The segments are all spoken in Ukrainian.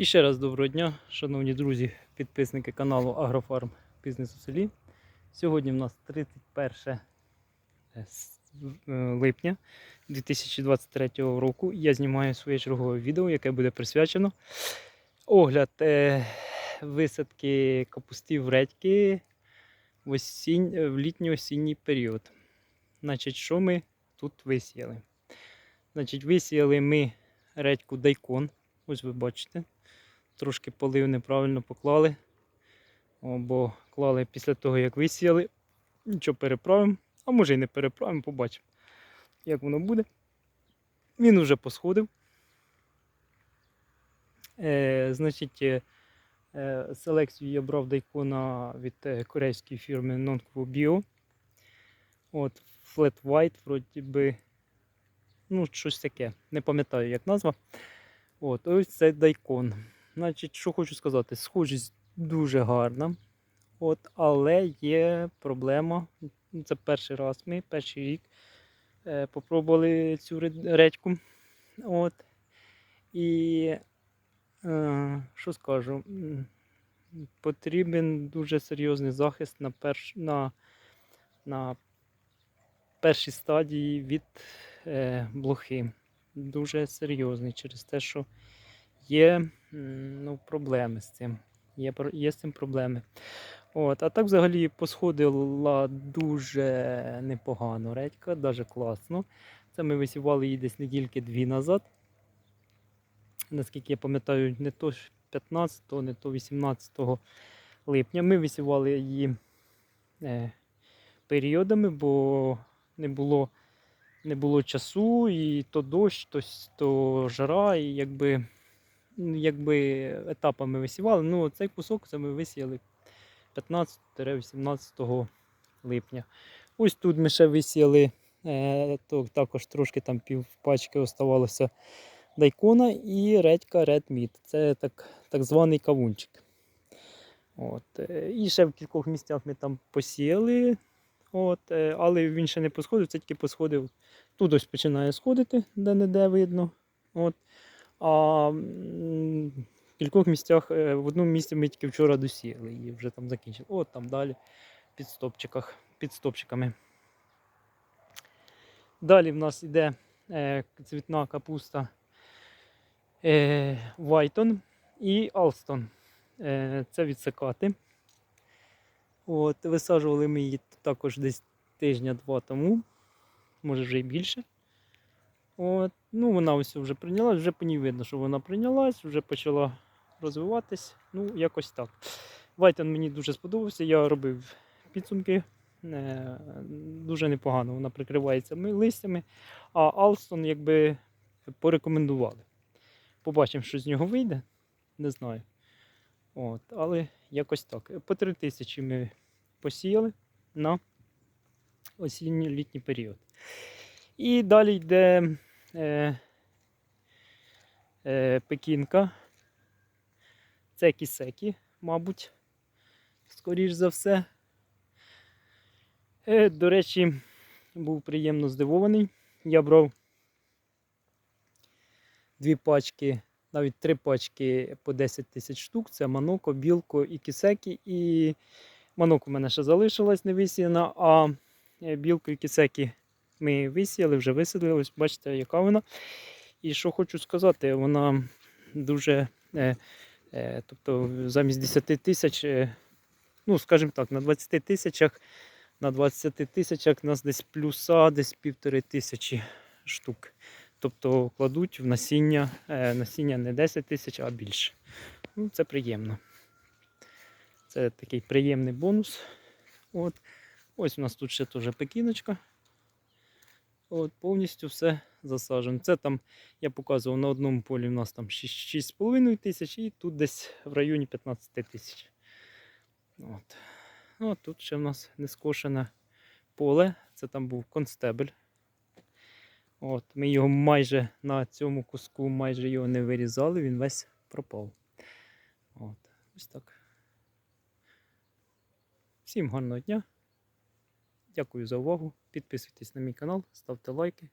І ще раз доброго дня, шановні друзі, підписники каналу Агрофарм Бізнес у селі. Сьогодні в нас 31 е, е, липня 2023 року. Я знімаю своє чергове відео, яке буде присвячено огляд е, висадки капустів редьки в, осінь, е, в літньо-осінній період. Значить, що ми тут висіяли? Значить, висіяли ми редьку дайкон. Ось ви бачите. Трошки полив неправильно поклали. Бо клали після того, як висіяли. Нічого переправимо. А може і не переправимо, побачимо, як воно буде. Він уже посходив. Е, значить, е, е, селекцію я брав дайкона від е, корейської фірми Nonquo Bio. От, Flat White, вроді би. Ну, щось таке. Не пам'ятаю, як назва. От, ось це дайкон. Значить, що хочу сказати, схожість дуже гарна. От, але є проблема. Це перший раз ми, перший рік е, попробували цю редьку. От. І е, що скажу? Потрібен дуже серйозний захист на, перш, на, на першій стадії від е, блохи. Дуже серйозний через те, що є ну, проблеми з цим. Є, є з цим проблеми. От, а так взагалі посходила дуже непогано редька, навіть класно. Це ми висівали її десь недільки дві назад. Наскільки я пам'ятаю, не то 15, не то 18 липня. Ми висівали її е, періодами, бо не було, не було часу, і то дощ, то, то жара, і якби, якби етапами висівали. Ну, цей кусок це ми висіяли 15-18 липня. Ось тут ми ще висіяли, е, то, також трошки там пів пачки оставалося дайкона і редька Red Meat. Це так, так званий кавунчик. От. е, І ще в кількох місцях ми там посіяли. От, е, але він ще не посходив, це тільки посходив. Тут ось починає сходити, де-не-де видно. От. А в кількох місцях, е, в одному місці ми тільки вчора досіяли і вже там закінчили. От там далі під стопчиках, під стопчиками. Далі в нас йде е, цвітна капуста е, Вайтон і Алстон. Е, це відсикати. От, висаджували ми її також десь тижня-два тому, може вже й більше. От, ну, вона ось вже прийнялась, вже по ній видно, що вона прийнялась, вже почала розвиватись. Ну, якось так. Вайтон мені дуже сподобався, я робив підсумки. Е, дуже непогано вона прикривається листями, а Алстон якби порекомендували. Побачимо, що з нього вийде. Не знаю. От, але якось так. По 3 тисячі ми посіяли на осінньо-літній період. І далі йде е, е, пекінка. Це кісекі, мабуть, скоріш за все. Е, до речі, був приємно здивований. Я брав дві пачки, навіть три пачки по 10 тисяч штук. Це Маноко, Білко і Кісекі. І Маноко в мене ще залишилась не висіяна, а білку і Кісекі ми висіяли, вже висадили. Ось бачите, яка вона. І що хочу сказати, вона дуже. Е, е, тобто замість 10 тисяч, е, ну, скажімо так, на 20 тисячах, на 20 тисячах у нас десь плюса, десь півтори тисячі штук. Тобто кладуть в насіння, е, насіння не 10 тисяч, а більше. Ну, це приємно. Це такий приємний бонус. От. Ось у нас тут ще теж пекіночка. От, повністю все засаджено. Це там, я показував, на одному полі у нас там 6,5 тисяч і тут десь в районі 15 тисяч. От. Ну, тут ще в нас нескошене поле. Це там був констебель. От, ми його майже на цьому куску майже його не вирізали, він весь пропав. От, ось так. Всім гарного дня. Дякую за увагу. Підписуйтесь на мій канал, ставте лайки.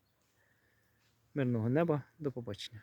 Мирного неба, до побачення.